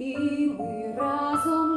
і ми разом.